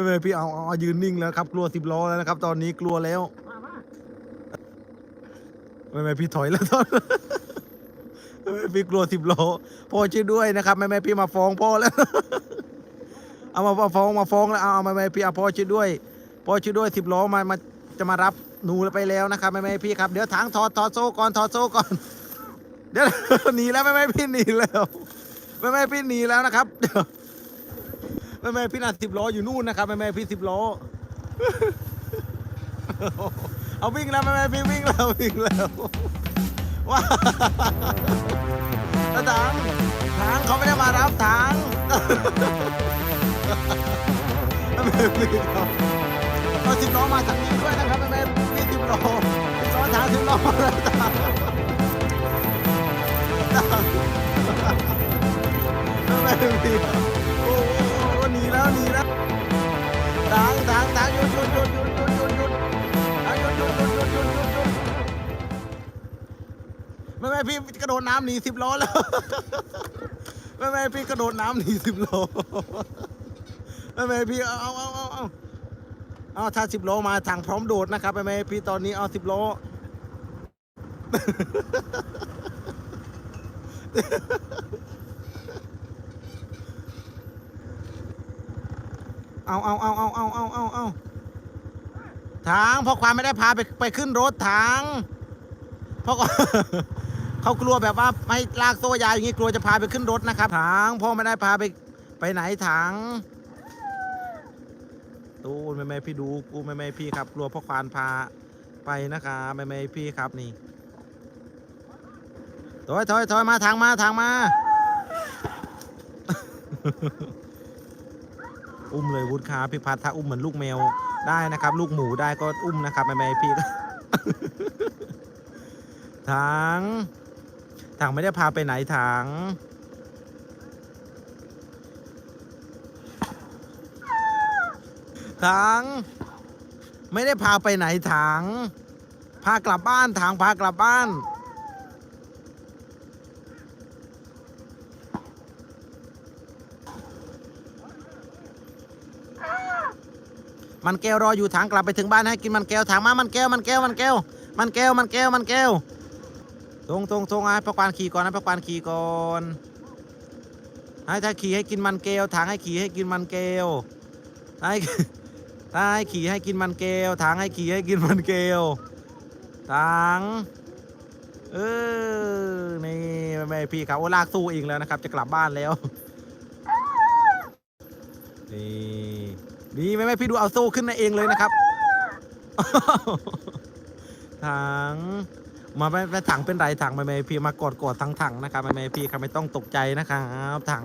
ไม่ไม่พี่เอาเอาเอายืนนิ่งแล้วครับ กลัวสิบล้อแล้วนะครับ ตอนนี้กลัวแล้วมามาไม่ไม่พี่ถอยแล้วตอนไม่ไม่พี่กลัวสิบล้อพ่อช่วยด้วยนะครับไม่ไม่พี่มาฟ้องพ่อแล้ว เอามาฟ้องมาฟ้องแล้วเอาเอาไม่ไม่พี่เอาพ่อช่วยด้วยพ่อช่วยด้วยสิบล้อมามาจะมารับหนูไปแล้วนะครับไม่ไม่พี่ครับเดี๋ยวทางถอดถอดโซ่ก่อนถอดโซ่ก่อน เดี๋ยวหนีแล้วไม่ไม่พี่หนีแล้วไม่ไม่พี่หนีแล้วนะครับ เดี๋ยวไม่ไม่พี่น่ะสิบล้ออยู่นู่นนะครับไม่ไม่พี่สิบล้อ เอาวิ่งแล้วไม่ไม่พี่วิ่งแล้ววิ่งแล้วว้าวแล้วถังถังเขาไม่ได้มารับถังไม่ไม่พี่ครับเอาสิบล้อมาทางนี้ด้วยนะครับไม่ไม่พี่สิบล้อสิบล้อนถังสิบล้อมาแล้วถังถังไม่ไม่พี่ แล้วหนีแล้วถังถังถังหยุดหยุดหยุดหยุดหยุดหยุดหยุดเอาหยุดหยุดหยุดหยุดหยุดหยุดหยุดไม่ไม่พี่กระโดดน้ำหนีสิบล้อแล้วไม่ไม่พี่กระโดดน้ำหนีสิบล้อไม่ไม่พี่เอาเอาเอาเอาเอาเอาถ้าสิบล้อมาทางพร้อมโดดนะครับไม่ไม่พี่ตอนนี้เอาสิบล้อ เอาเอาเอาเอาเอาเอาเอาเอาทางเพราะความไม่ได้พาไปไปขึ้นรถทางเพราะเขากลัวแบบว่าไม่ลากโซ่ยาวอย่างนี้กลัวจะพาไปขึ้นรถนะครับทางพ่อไม่ได้พาไปไปไหนทางตูนไม่ไม่พี่ดูกูไม่ไม่พี่ครับ กลัวพ่อควานพาไปนะครับไม่ไม่พี่ครับนี่ถอยถอยถอยมาทางมาทางมา อุ้มเลยวุฒิครับพี่พัฒน์ถ้าอุ้มเหมือนลูกแมวได้นะครับ ลูกหมูได้ก็อุ้มนะครับไม่ไม่พี่ถังถังไม่ได้พาไปไหนถังถังไม่ได้พาไปไหนถังพากลับบ้านถังพากลับบ้าน มันแก้วรออยู่ถังกลับไปถึงบ้านให้กินมันแก้วถังมามันแก้วมันแก้วมันแก้ว มันแก้วมันแก้วมันแก้วตรงตรงตรงให้พระควานขี่ก่อนนะพระควานขี่ก่อนให้ถ้าขี่ให้กินมันแก้วถังให้ขี่ให้กินมันแก้วให้ถ้าให้ขี่ให้กินมันแก้วถังให้ขี่ให้กินมันแก้วถังเออนี่แม่พี่ครับโอ้ลากสู้เองแล้วนะครับ จะกลับบ้านแล้วนี่ นี่แม่แม่พี่ดูเอาโซ่ขึ้นมาเองเลยนะครับถังมาไปไปถังเป็นไรถังไม่ไม่พี่มากอดกอดทั้งถังนะครับไม่ไม่พี่ครับไม่ต้องตกใจนะครับถัง